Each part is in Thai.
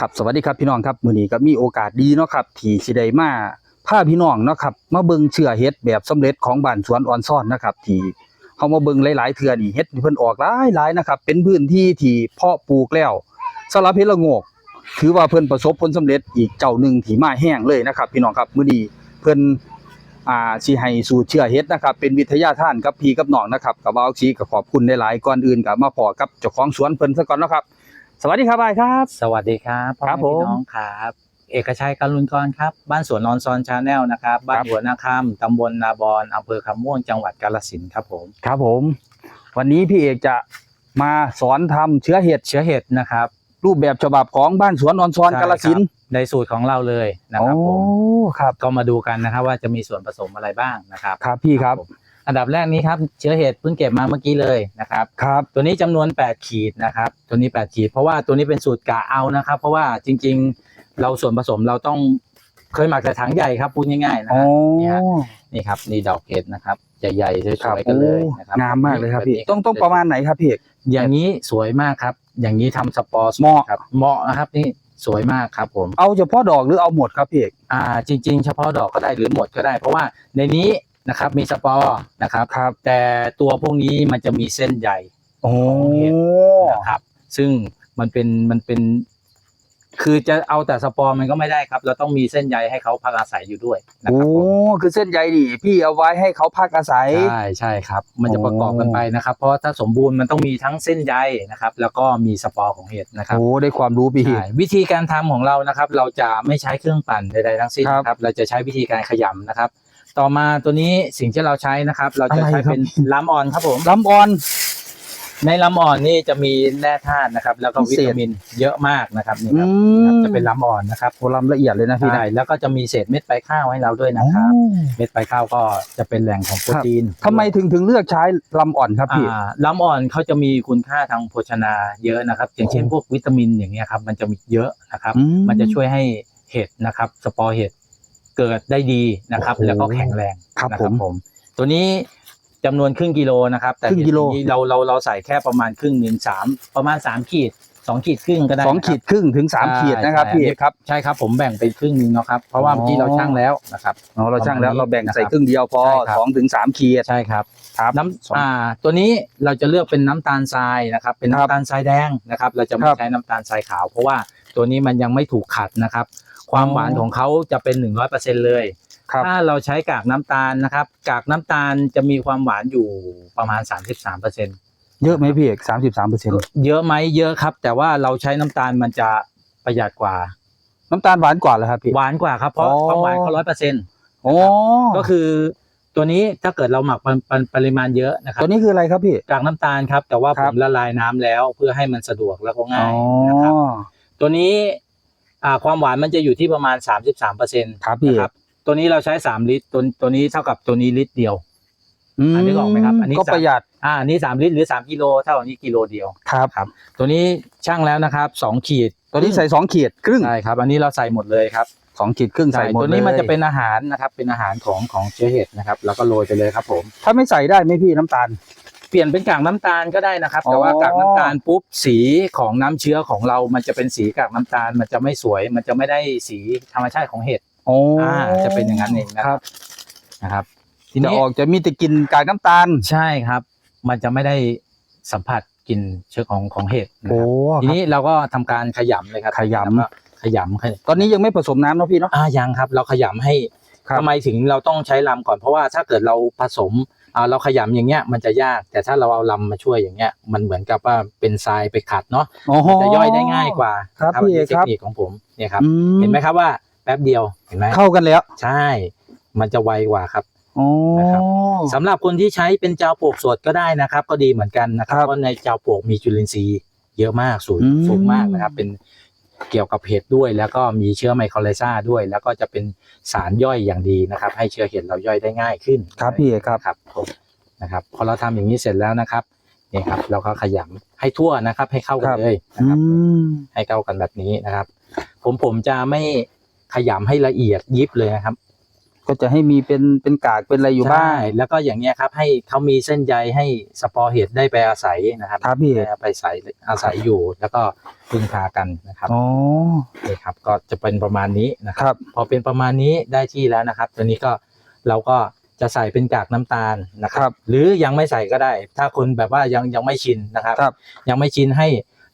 ครับสวัสดีครับพี่น้องครับมื้อนี้ก็มีโอกาสดีเนาะครับที่สิได้มาพาพี่น้องเนาะครับมาเบิ่งเชื่อเฮ็ดแบบสำเร็จของบ้านสวนออนซ่อนนะครับที่เฮามาเบิ่งหลายๆเทื่อนี่เฮ็ดเพิ่นออกหลายๆนะครับเป็นพื้นที่ที่เพาะปลูกแล้วสำหรับเฮ็ดละโงก ถือว่าเพิ่นประสบผลสำเร็จอีกเจ้าหนึ่งที่มาแห้งเลยนะครับ พี่น้องครับมื้อนี้เพิ่นอ่าสิให้สูตรเชื่อเฮ็ดนะครับ เป็นวิทยาทานกับพี่กับน้องนะครับกับว่าวชีก็ขอบคุณหลายๆก่อนอื่นก็มาพอกับเจ้าของสวนเพิ่นซะก่อนนะครับ สวัสดีครับบายครับ สวัสดีครับพ่อครับแม่พี่ผมน้องครับ เอกชัยการุณกรครับ บ้านสวนนอนซอนชาแนลนะครับ บ้าคนรับ หัวนาคำตำบลนาบอนอำเภอคำม่วงจังหวัดกาฬสินธุ์ครับผมครับผม วันนี้พี่เอกจะมาสอนทำเชื้อเห็ดเชื้อเห็ดนะครับรูปแบบฉบับของบ้านสวนออนซอนใช่กาลสินธุ์ครับในสูตรของเราเลยนะครับผมครับก็มาดูกันนะครับว่าจะมีส่วนผสมอะไรบ้างนะครับ ครับพี่ครับ ผม อันดับแรกนี้ครับเชื้อเห็ดเพิ่งเก็บมาเมื่อกี้เลยนะครับ ครับ ตัวนี้จำนวน 8 ขีดนะครับ ตัวนี้ 8 ขีด เพราะว่าตัวนี้เป็นสูตรกะเอานะครับ เพราะว่าจริง ๆ เราส่วนผสมเราต้องเคยหมักแต่ถังใหญ่ครับพูดง่ายๆนะโอ้ฮะเนี่ยนี่ครับนี่ดอกเห็ดนะครับใหญ่ๆสครับวยๆกันเลยนะครับงามมากเลยครับพี่แบบนี้ต้องต้องประมาณไหนครับพี่เอก อย่างนี้สวยมากครับ อย่างนี้ทำสปอร์เหมาะ ครับเหมาะนะครับนี่สวยมากครับผม เอาเฉพาะดอกหรือเอาหมดครับพี่เอก อ่าจริง ๆ เฉพาะดอกก็ได้หรือหมดก็ได้ เพราะว่าในนี้ นะครับมีสปอร์นะครับ ครับ แต่ตัวพวกนี้มันจะมีเส้นใหญ่โอ้เห็ดนะครับ ซึ่งมันเป็นมันเป็น คือจะเอาแต่สปอร์มันก็ไม่ได้ครับ เราต้องมีเส้นใยให้เขาพักอาศัยอยู่ด้วยนะโอ้ครับผมคือเส้นใยดิพี่เอาไว้ให้เขาพักอาศัย ใช่ใช่ครับ มันจะประกอบกันไปนะครับ เพราะถ้าสมบูรณ์มันต้องมีทั้งเส้นใยนะครับ แล้วก็มีสปอร์ของเห็ดนะครับ โอ้ได้ความรู้พี่ ใช่วิธีการทำของเรานะครับ เราจะไม่ใช้เครื่องปั่นใดๆทั้งสิ้นครับ นะครับ เราจะใช้วิธีการขยำนะครับ ต่อมาตัวนี้สิ่งที่เราใช้นะครับ เราจะอะไรใช้ครับเป็นลำอ่อนครับผมลำอ่อน ในลำอ่อนนี่จะมีแร่ธาตุนะครับ แล้วก็พิวิเศษตามินเยอะมากนะครับนี่อืครับมจะเป็นลำอ่อนนะครับโอ้ลำละเอียดเลยนะพี่นะใช่แล้วก็จะมีเศษเม็ดใบข้าวให้เราด้วยนะครับ เม็ดใบข้าวก็จะเป็นแหล่งของโปรตีนทำไมถึงถึงเลือกใช้ลำอ่อนครับพี่อ่าลำอ่อนเขาจะมีคุณค่าทางโภชนาเยอะนะครับ อย่างเช่นโอ้พวกวิตามินอย่างเงี้ยครับมันจะมีเยอะนะครับอืมันจะช่วยให้เห็ดนะครับ สปอร์เห็ด เกิดได้ดีนะครับ โอ้โหแล้วก็แข็งแรงครับนะผมตัวนี้จำนวนครึ่งกิโลนะครับ แต่ครึ่งกิโลเห็ดนี้เราเราเราใส่แค่ประมาณครึ่งหนึ่งสามประมาณสามขีดสองขีดครึ่งก็ได้สองนะครับ ขีดครึ่งถึงสามใช่ขีดนะครับใช่ พี่เอกครับ ใช่ครับผมแบ่งเป็นครึ่งหนึ่งเนาะครับเพราะว่าอ๋อ เมื่อกี้เราช่างแล้วนะครับ อ๋อเราช่างแล้วประมาณนี้เราแบ่งใส่นะครับครึ่งเดียวพอใช่ครับ สองถึงสามขีด ใช่ครับครับน้ำอ่าตัวนี้เราจะเลือกเป็นน้ำตาลทรายนะครับ เป็นครับน้ำตาลทรายแดงนะครับ เราจะคไม่รับ ใช้น้ำตาลทรายขาว เพราะว่า ตัวนี้มันยังไม่ถูกขัดนะครับ ความอ๋อหวานของเขาจะเป็นหนึ่งร้อยเปอร์เซ็นเลย ครับ ถ้าเราใช้กากน้ำตาลนะครับ กากน้ำตาลจะมีความหวานอยู่ประมาณสามสิบสามเปอร์เซ็นเยอะไหมพี่เอกสามสิบสามเปอร์เซ็นต์เยอะไหมเยอะครับ แต่ว่าเราใช้น้ำตาลมันจะประหยัดกว่า น้ำตาลหวานกว่าเหรอครับพี่ หวานกว่าครับเพราะอ๋อ ความหวานเขาร้อยเปอร์เซ็นต์โอ้ก็คือตัวนี้ถ้าเกิดเราหมักปริปริปริมาณเยอะนะครับตัวนี้คืออะไรครับพี่ กากน้ำตาลครับ แต่ว่าคผรับ มละลายน้ำแล้วเพื่อให้มันสะดวกแล้วก็อ๋ง่ายอนะครับ ตัวนี้อ่าความหวานมันจะอยู่ที่ประมาณ33เปอร์เซ็นต์ครับพี่นะครับ ตัวนี้เราใช้3ลิตรตัวตัวนี้เท่ากับตัวนี้ลิตรเดียวมอันนี้ออกไหมครับ อันนี้ก็ประหยัดอ่าอันนี้3ลิตรหรือ3กิโลเท่ากับนี้กิโลเดียวครับครับ ตัวนี้ช่างแล้วนะครับ2ขีด ตัวนี้ใส่สองขีดครึ่งใช่ครับ อันนี้เราใส่หมดเลยครับสองขีดครึ่งใส่ใช่หมดตัวนี้มันลยจะเป็นอาหารนะครับ เป็นอาหารของของเชื้อเห็ดนะครับ แล้วก็โรยไปเลยครับผม ถ้าไม่ใส่ได้ไหมพี่น้ำตาล เปลี่ยนเป็นกากน้ำตาลก็ได้นะครับอ๋อแต่ว่ากากน้ำตาลปุ๊บสีของน้ำเชื้อของเรา มันจะเป็นสีกากน้ำตาล มันจะไม่สวย มันจะไม่ได้สีธรรมชาติของเห็ดโอ้อ่าจะเป็นอย่างนั้นเองนะคครัรับบนะครับทีจะนี้ออกจะมีแต่กลินกากน้ำตาลใช่ครับ มันจะไม่ได้สัมผัสกลิ่นเชื้อของของเห็ดนะโอ้ครับทีนี้เราก็ทำการขยำเลยครับขยำแล้วก็ขยำให้ตอนนี้ยังไม่ผสมน้ำเนาะพี่เนาะอ่ายังครับ เราขยำให้ครับทำไมถึงเราต้องใช้ลำก่อนเพราะว่าถ้าเกิดเราผสมอ่า เราขยำอย่างเงี้ยมันจะยาก แต่ถ้าเราเอาลำมาช่วยอย่างเงี้ย มันเหมือนกับว่าเป็นทรายไปขัดเนาะโอ้โหจะย่อยได้ง่ายกว่าครับนะพี่เอกนนี้ครับเทคนิคของผมเนี่ยครับอืเห็นไหมครับว่าแป๊บเดียวเห็นไหมเข้ากันแล้ว ใช่ มันจะไวกว่าครับโอ้นะครับสำหรับคนที่ใช้เป็นเจ้าปลูกสดก็ได้นะครับ ก็ดีเหมือนกันนะครับครับเพราะในเจ้าปลูกมีจุลินทรีย์เยอะมากสูงอืมสูงมากนะครับ เป็น เกี่ยวกับเห็ดด้วย แล้วก็มีเชื้อไมโครไลซาด้วย แล้วก็จะเป็นสารย่อยอย่างดีนะครับ ให้เชื้อเห็ดเราย่อยได้ง่ายขึ้นครับพี่เอกครับครับผมนะครับพอเราทำอย่างนี้เสร็จแล้วนะครับนี่ครับ เราก็ขยำให้ทั่วนะครับ ให้เข้ากันเลยนะอืครับมให้เข้ากันแบบนี้นะครับ ผมผมจะไม่ขยำให้ละเอียดยิบเลยนะครับ ก็จะให้มีเป็นเป็นกากเป็นอะไรอยู่บ้าง ใช่แล้วก็อย่างเงี้ยครับให้เขามีเส้นใยให้สปอร์เห็ดได้ไปอาศัยนะครับครับพี่ได้ไปใส่อาศัยอยู่แล้วก็พึ่งพากันนะครับอ๋อ นี่ครับก็จะเป็นประมาณนี้นะคครับรับพอเป็นประมาณนี้ได้ที่แล้วนะครับ ตัวนี้ก็เราก็จะใส่เป็นกากน้ำตาลนะคครัรับ บ หรือยังไม่ใส่ก็ได้ ถ้าคนแบบว่ายังยังไม่ชินนะครับ ครับ ยังไม่ชินให้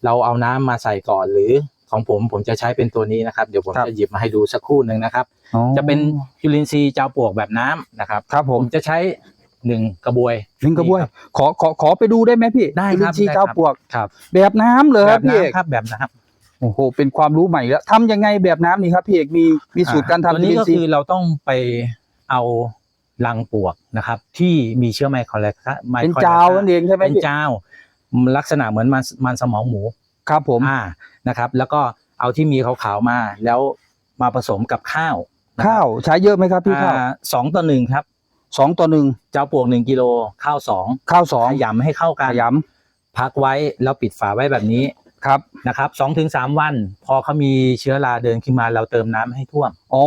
เราเอาน้ำมาใส่ก่อนหรือ ของผมผมจะใช้เป็นตัวนี้นะครับเดี๋ยวผมครับจะหยิบมาให้ดูสักครู่หนึ่งนะครับอ๋อจะเป็นจุลินทรีย์เจ้าปลวกแบบน้ำนะครับครับผผมมจะใช้หนึ่งกระบวยลิงกระบวยนี่ครับขอขอขอไปดูได้ไหมพี่ได้ครับจุลินทรีย์ได้ครับเก้าปวกครับ แบบน้ำเลยคแบรับบพี่เอกน้ำครับแบบน้ำโอ้โหเป็นความรู้ใหม่แล้วทำยังไงแบบน้ำนี่ครับพี่เอกมีมีสูตรการตัวทำจุนี้ลินก็ทรีคือย์เราต้องไปเอารังปลวกนะครับ ที่มีเชื้อไมโครแลคไมเป็นโครแลคเจ้านั่นเองใช่ไหมเป็นพี่เจ้าลักษณะเหมือนมันมันสมองหมู ครับผมอ่านะครับ แล้วก็เอาที่มีขาวๆมา แล้วมาผสมกับข้าวนะครับข้าวใช้เยอะไหมครับพี่ข้าวอ่าสองต่อหนึ่งครับสองต่อหนึ่งเจ้าปลวกหนึ่งกิโลข้าวสองข้าวสองขยำให้เข้าขกันยพักไว้แล้วปิดฝาไว้แบบนี้ำครับนะครับสองถึงสามวัน พอเขามีเชื้อราเดินขึ้นมาเราเติมน้ำให้ท่วม อ๋อ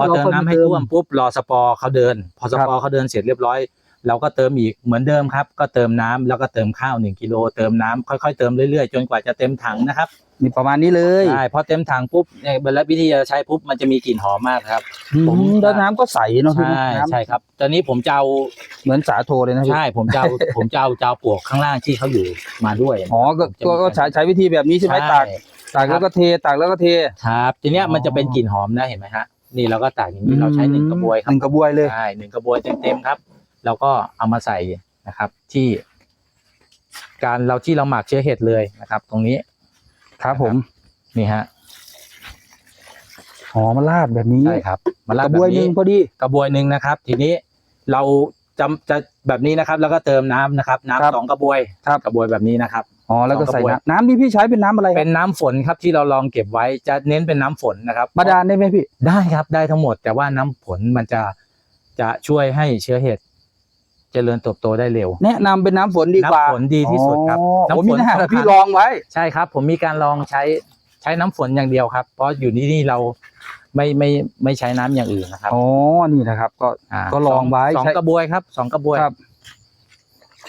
พอเติมราก็น้ำให้ท่วมปุ๊บรอสปอร์เขาเดิน พอสปอครัร์บเขาเดินเสร็จเรียบร้อย เราก็เติมอีกเหมือนเดิมครับ ก็เติมน้ำแล้วก็เติมข้าวหนึ่งกิโลเติมน้ำค่อยๆเติมเรื่อยๆ จนกว่าจะเต็มถังนะครับนี่ประมาณนี้เลยใช่พอเต็มถังปุ๊บเนี่ยเวลาวิธีจะใช้ปุ๊บมันจะมีกลิ่นหอมมากครับอืมผมแล้วน้ำก็ใสเนาะพี่ใช่น้ำใช่ครับ ตอนนี้ผมจะเอาเหมือนสาโทเลยนะพี่ใช่ผมจะเอาผมจะเอาเจ้าปลวกข้างล่างที่เขาอยู่มาด้วยอ๋อก็ผมจะก็ก็ใช้ใช้วิธีแบบนี้ใช่ไหมตากตากแล้วก็เทตากแล้วก็เทครับ ทีเนี้ยอ๋อมันจะเป็นกลิ่นหอมนะเห็นไหมฮะนี่เราก็ตากอย่างนี้เราใช้หนึ่งกระบวยคหรับนึ่งกระบวยเลยใช่หนึ่งกระบวยเต็มๆครับ แล้วก็เอามาใส่นะครับที่ การเราที่เราหมักเชื้อเห็ดเลยนะครับ ตรงนี้ครับผมนี่ฮะอ๋อมาลาดแบบนี้ใช่ครับมาลากดระแบบวยหนึ่นี้งพอดีกระบวยหนึ่งนะครับ ทีนี้เราจะจะแบบนี้นะครับ แล้วก็เติมน้ำนะครับครับ น้ำสองกระบวยครับกระบวยแบบนี้นะครับอ๋อแล้วก็สองกใส่ระบวยน้ำน้ำที่พี่ใช้เป็นน้ำอะไร เป็นน้ำฝนครับที่เราลองเก็บไว้จะเน้นเป็นน้ำฝนนะครับบาดาลได้ไหมพี่ได้ครับได้ทั้งหมด แต่ว่าน้ำฝนมันจะจะช่วยให้เชื้อเห็ด เจริญเติบโตได้เร็ว แนะนำเป็นน้ำฝนดีกว่าน้ำฝนดีที่สุดครับอ๋อน้ำฝนผมมีหน้าสำคัญพี่ลองไว้ ใช่ครับ ผมมีการลองใช้ใช้น้ำฝนอย่างเดียวครับ เพราะอยู่ที่นี่เราไม่ไม่ไม่ใช้น้ำอย่างอื่นนะครับอ๋อ นี่นะครับ ก็าก็ลองไว้สองใช้ กระบวยครับสองกระบวย ครับ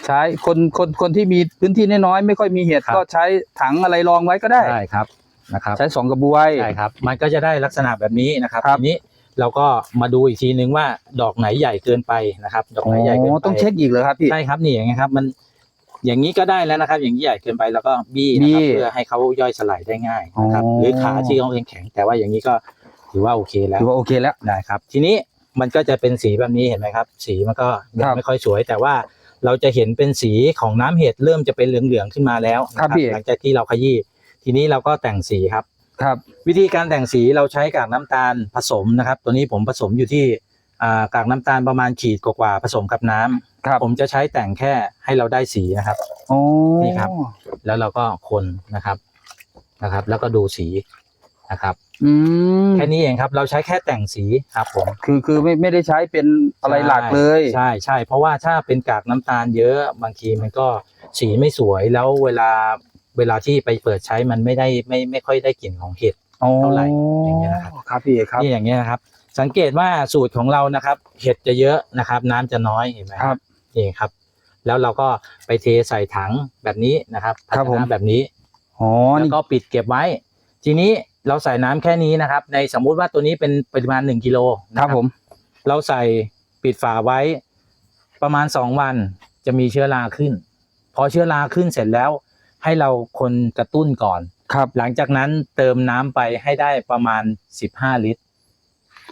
ใช้คนคนคนที่มีพื้นที่น้อยๆไม่ค่อยมีเห็ดครับ ก็ใช้ถังอะไรรองไว้ก็ได้ ได้ครับนะครับใช้สองกระบวย ใช่ครับ มันก็จะได้ลักษณะแบบนี้นะครับครับ ทีนี้ เราก็มาดูอีกทีนึงว่าดอกไหนใหญ่เกินไปนะครับ ดอกอ๋ไหนใหญ่เกินอไปต้องเช็คอีกเหรอครับพี่ ใช่ครับนี่อย่างเงี้ยครับ มันอย่างนี้ก็ได้แล้วนะครับ อย่างนี้ใหญ่เกินไปแล้วก็บี้นะครับบี้เพื่อให้เขาย่อยสลายได้ง่ายนะครับ อ๋อ หรือขาที่เขาแข็งๆแต่ว่าอย่างนี้ก็ถือว่าโอเคแล้วถือว่าโอเคแล้ว ได้ครับ ทีนี้มันก็จะเป็นสีแบบนี้เห็นไหมครับ สีมันก็ยัครังบไม่ค่อยสวย แต่ว่าเราจะเห็นเป็นสีของน้ำเห็ดเริ่มจะเป็นเหลืองๆขึ้นมาแล้วนะครับพี่เอกหลังจากที่เราขยี้ทีนี้เราก็แต่งสีครับ ครับวิธีการแต่งสีเราใช้กากน้ำตาลผสมนะครับ ตัวนี้ผมผสมอยู่ที่อ่ากากน้ำตาลประมาณขีดกว่าๆผสมกับน้ำครับผมจะใช้แต่งแค่ให้เราได้สีนะครับอ๋อนี่ครับ แล้วเราก็คนนะครับนะครับ แล้วก็ดูสีนะครับอืมแค่นี้เองครับ เราใช้แค่แต่งสีครับผมคือคือไม่ไม่ได้ใช้เป็นอะไรหลักเลยใช่ใช่เพราะว่าถ้าเป็นกากน้ำตาลเยอะบางทีมันก็สีไม่สวยแล้วเวลา เวลาที่ไปเปิดใช้มันไม่ได้ไม่ไม่ค่อยได้กลิ่นของเห็ดอ๋อเท่าไหร่อย่างเงี้ยนะครับครับพี่เอกครับนี่อย่างเงี้ยนะครับ สังเกตว่าสูตรของเรานะครับ เห็ดจะเยอะนะครับ น้ำจะน้อยเห็นไหมครับนี่ครับ แล้วเราก็ไปเทใส่ถังแบบนี้นะครับภาครัชบผมนะแบบนี้อ๋อแล้วนี่ก็ปิดเก็บไว้ ทีนี้เราใส่น้ำแค่นี้นะครับ ในสมมุติว่าตัวนี้เป็นปริมาณหนึ่งกิโลคนะรับผม เราใส่ปิดฝาไว้ประมาณสองวันจะมีเชื้อราขึ้น พอเชื้อราขึ้นเสร็จแล้ว ให้เราคนกระตุ้นก่อน ครับหลังจากนั้นเติมน้ำไปให้ได้ประมาณสิบห้าลิตร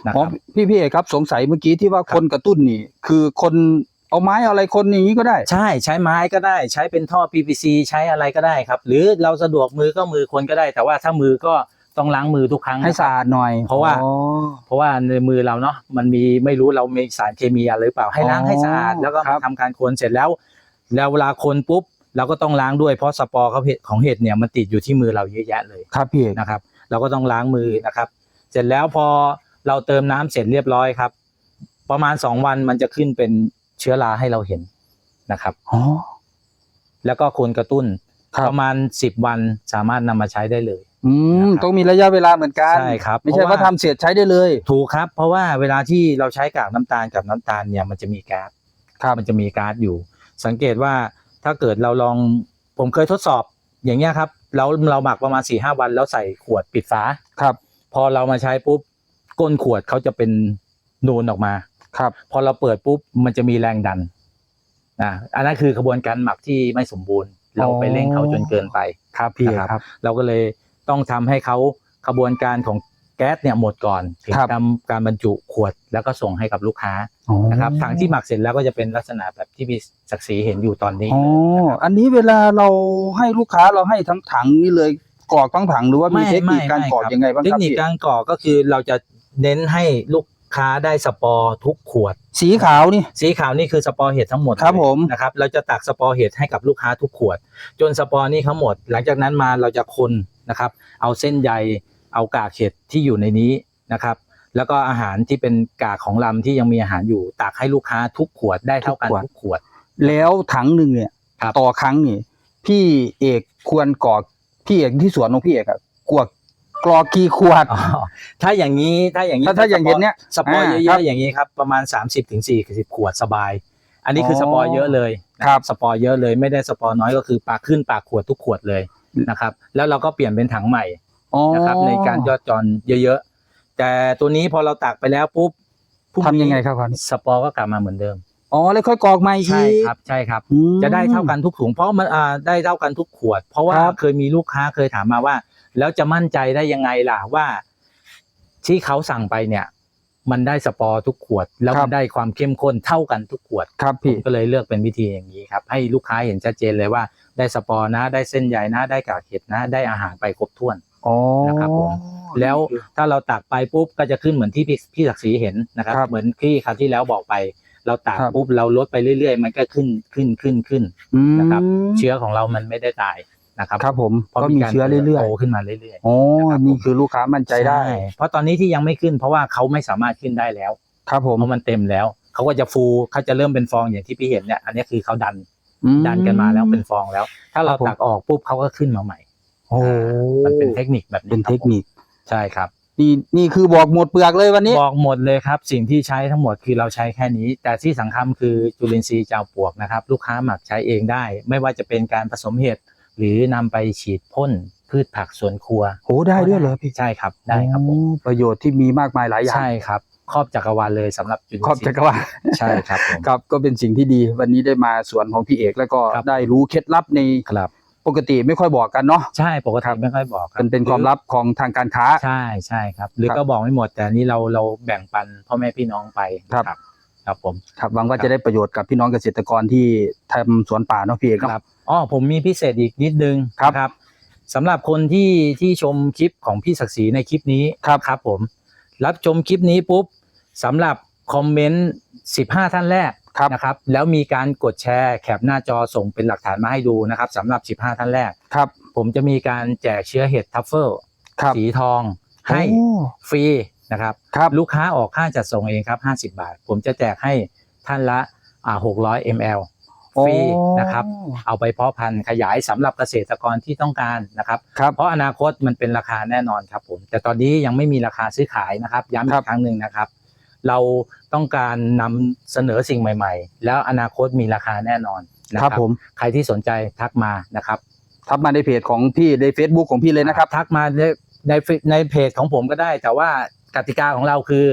นะคอ๋อรับ พี่พี่เอกครับสงสัยเมื่อกี้ที่ว่าคนกระตุ้นนี่ คือคนเอาไม้เอาอะไรคนอย่างนี้ก็ได้ ใช่ใช้ไม้ก็ได้ใช้เป็นท่อ PVC ใช้อะไรก็ได้ครับ หรือเราสะดวกมือก็มือคนก็ได้ แต่ว่าถ้ามือก็ต้องล้างมือทุกครั้งให้นะครับ สะอาดหน่อยเพราะว่า อ๋อ เพราะว่าในมือเราเนาะมันมีไม่รู้เรามีสารเคมีอะไรหรือเปล่าให้ล้างอ๋อให้สะอาดแล้วก็ครัมาบ ทำการคนเสร็จแล้ว แล้วเวลาคนปุ๊บ เราก็ต้องล้างด้วยเพราะสปอร์เขาเห็ดของเห็ดเนี่ยมันติดอยู่ที่มือเราเยอะแยะเลยครับพี่เอกนะครับ เราก็ต้องล้างมือนะครับ เสร็จแล้วพอเราเติมน้ำเสร็จเรียบร้อยครับ ประมาณสองวันมันจะขึ้นเป็นเชื้อราให้เราเห็นนะครับอ๋อแล้วก็คนกระตุ้นครับประมาณสิบวันสามารถนำมาใช้ได้เลย อืมนะครับต้องมีระยะเวลาเหมือนกันใช่ครับไม่ใช่เพราะว่าว่าทำเสร็จใช้ได้เลย ถูกครับ เพราะว่าเวลาที่เราใช้กากน้ำตาลกับน้ำตาลเนี่ยมันจะมีก๊าซครับมันจะมีก๊าซอยู่ สังเกตว่า ถ้าเกิดเราลองผมเคยทดสอบอย่างเงี้ยครับเราเราหมักประมาณ4ี่ห้าวัน แล้วใส่ขวดปิดฝาครับ พอเรามาใช้ปุ๊บก้นขวดเขาจะเป็นนูนออกมาครับ พอเราเปิดปุ๊บมันจะมีแรงดันนะอันนั้นคือกระบวนการหมักที่ไม่สมบูรณ์ เราไปเร่งเขาจนเกินไปครับพี่นะครับครับ เราก็เลยต้องทำให้เขากระบวนการของแก๊สเนี่ยหมดก่อนถึงครับทำการบรรจุขวดแล้วก็ส่งให้กับลูกค้าอ๋อ นะครับถังที่หมักเสร็จแล้วก็จะเป็นลักษณะแบบที่พี่ศักดิ์ศรีเห็นอยู่ตอนนี้อ๋ออันนี้เวลาเราให้ลูกค้าเราให้ทั้งถังนี่เลยกรอกทั้งถังหรือว่ามีไม่เทคนิคไม่การไม่กรอกครับยังไงบ้างเทคครับนิคพี่การกรอกก็คือเราจะเน้นให้ลูกค้าได้สปอร์ทุกขวด สีขาวนี่สีขาวนี่คือสปอร์เห็ดทั้งหมดครับเลยผมนะครับเราจะตักสปอร์เห็ดให้กับลูกค้าทุกขวด จนสปอร์นี่เขาหมด หลังจากนั้นมาเราจะคนนะครับ เอาเส้นใยเอากากเห็ดที่อยู่ในนี้นะครับ แล้วก็อาหารที่เป็นกากของลำที่ยังมีอาหารอยู่ตักให้ลูกค้าทุกขวดได้เท่ากันทุกขวด แล้วถังหนึ่งเนี่ยครับต่อครั้งนี่พี่เอกควรกรอกพี่เอกที่สวนของพี่เอกอะกรอกกรอกกี่ขวดอ๋อถ้าอย่างนี้ถ้าอย่างนี้ถ้าถ้าอย่างเห็นเนี่ยสปอร์อ่าเยครัอะบๆอย่างนี้ครับประมาณ 30-40ถึง40ขวดสบาย อันนี้คือออสปอร์เยอะเลยนะครับสปอร์เยอะเลยไม่ได้สปอร์น้อยก็คือปากขึ้นปากขวดทุกขวดเลยนะครับ แล้วเราก็เปลี่ยนเป็นถังใหม่อ๋อนะครับในการยอดจรเยอะๆ แต่ตัวนี้พอเราตักไปแล้วปุ๊บพรุ่นี้ทำยังไงครับคราวนี้สปอร์ก็กลับมาเหมือนเดิม อ๋อแล้วค่อยกรอกใหม่อีก ใช่ครับใช่ครับ อืมจะได้เท่ากันทุกถุงเพราะมันอ่าได้เท่ากันทุกขวด เพราะว่าครับ เคยมีลูกค้าเคยถามมาว่า แล้วจะมั่นใจได้ยังไงล่ะว่า ที่เขาสั่งไปเนี่ย มันได้สปอร์ทุกขวด แล้วมันได้ความเข้มข้นเท่ากันทุกขวด ครับผพี่มก็เลยเลือกเป็นวิธีอย่างนี้ครับ ให้ลูกค้าเห็นชัดเจนเลยว่า ได้สปอร์นะ ได้เส้นใยนะ ได้กากเห็ดนะ ได้อาหารไปครบถ้วน อ๋อนะครับผม แล้วถ้าเราตักไปปุ๊บก็จะขึ้นเหมือนที่พี่พี่ศักดิ์ศรีเห็นนะครับ ครับเหมือนที่คราวที่แล้วบอกไป เราตักครับ ปุ๊บเราลดไปเรื่อย ๆ มันก็ขึ้นขึ้นขึ้นขึ้นอืมนะครับ เชื้อของเรามันไม่ได้ตายนะครับครับผมพราะก็มีารเชื้อเรื่อยโตขึ้นมาเรื่อยๆอ๋อ นะครับนี่ผมคือลูกค้ามั่นๆใจได้ ช่เพราะตอนนี้ที่ยังไม่ขึ้น เพราะว่าเขาไม่สามารถขึ้นได้แล้วครับผมเพราะมันเต็มแล้วเขาก็จะฟูเขาจะเริ่มเป็นฟองอย่างที่พี่เห็นเนี่ยอันนี้คือเขาดันอืม ดันกันมาแล้วเป็นฟองแล้ว ถ้าเราครับผม ตักออกปุ๊บเขาก็ขึ้นมาใหม่โอ้มันเป็นเทคนิคแบบนี้เป็นเทคนิคครับผม ใช่ครับ นี่นี่คือบอกหมดเปลือกเลยวันนี้ บอกหมดเลยครับ สิ่งที่ใช้ทั้งหมดคือเราใช้แค่นี้ แต่ที่สำคัญคือจุลินทรีย์เจ้าปลวกนะครับ ลูกค้าหมักใช้เองได้ ไม่ว่าจะเป็นการผสมเห็ดหรือนำไปฉีดพ่นพืชผักสวนครัวโอ้ได้ด้วยเหรอพี่ ใช่ครับได้ครับผม โอ้ประโยชน์ที่มีมากมายหลายอย่างใช่ครับ ครอบจักรวาลเลยสำหรับจุลินทครอบรีย์จักรวาล ใช่ครับผม ครับก็เป็นสิ่งที่ดีวันนี้ได้มาสวนของพี่เอกแล้วก็ครับ ได้รู้เคล็ดลับในครับ ปกติไม่ค่อยบอกกันเนาะ ใช่ปกครัติบไม่ค่อยบอกครัเป็นเป็นความลับของทางการค้า ใช่ใช่ครับ หรือครับก็บอกไม่หมดแต่อันนี้เราเราแบ่งปันพ่อแม่พี่น้องไปครับ ครับผมครับหวังว่าครับจะได้ประโยชน์กับพี่น้องเกษตรกรที่ทำสวนป่าเนาะพี่เอกคเนาะรับอ๋อผมมีพิเศษอีกนิดนึงครับ นะครับสำหรับคนที่ที่ชมคลิปของพี่ศักดิ์ศรีในคลิปนี้ครับครับผม รับชมคลิปนี้ปุ๊บสำหรับคอมเมนต์15 ท่านแรก ครับ นะครับแล้วมีการกดแชร์แคปหน้าจอส่งเป็นหลักฐานมาให้ดูนะครับสำหรับ 15 ท่านแรก ครับ ผมจะมีการแจกเชื้อเห็ดทัฟเฟิลครับสีทองให้โอ้ ฟรีนะครับครับ ลูกค้าออกค่าจัดส่งเองครับ 50 บาท ผมจะแจกให้ท่านละอ่า600 ml ฟรีนะครับเอาไปเพาะพันธุ์ขยายสำหรับเกษตรกรที่ต้องการนะครับ ครับ เพราะอนาคตมันเป็นราคาแน่นอนครับผม แต่ตอนนี้ยังไม่มีราคาซื้อขายนะครับย้ำอีครักบ ครั้งหนึ่งนะครับ เราต้องการนำเสนอสิ่งใหม่ ๆ แล้วอนาคตมีราคาแน่นอนนะคครัรับบผมใครที่สนใจทักมานะครับทักมาในเพจของพี่ใน Facebook ของพี่เลยนะครับ ทักมาในในเฟซในเพจของผมก็ได้ แต่ว่ากติกาของเราคือ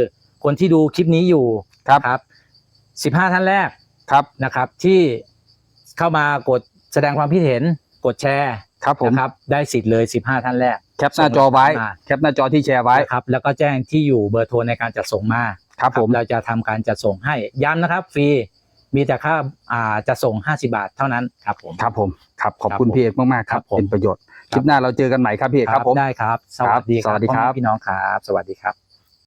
คนที่ดูคลิปนี้อยู่ครับ ครับ 15 ท่านแรก ครับนะครับที่เข้ามากดแสดงความคิดเห็นกดแชร์ครับผมนะครับได้สิทธิ์เลย 15 ท่านแรก แคปหน้าจอไว้มา แคปหน้าจอที่แชร์ไว้ นะครับแล้วก็แจ้งที่อยู่เบอร์โทรในการจัดส่งมา ครับผมเราจะทำการจัดส่งให้ย้ำนะครับฟรีมีแต่ค่าอ่าจะส่ง 50 บาทเท่านั้นครับผมครับผมครับขอบคุณครับผมพี่เอกมากๆครัครับบผมเป็นประโยชน์คครับลิปหน้าเราเจอกันใหม่ครับพี่เอกครับผมได้ครับ สวัสดีครับสวัสดีครับพ่อแม่พี่น้องครับ สวัสดีครับ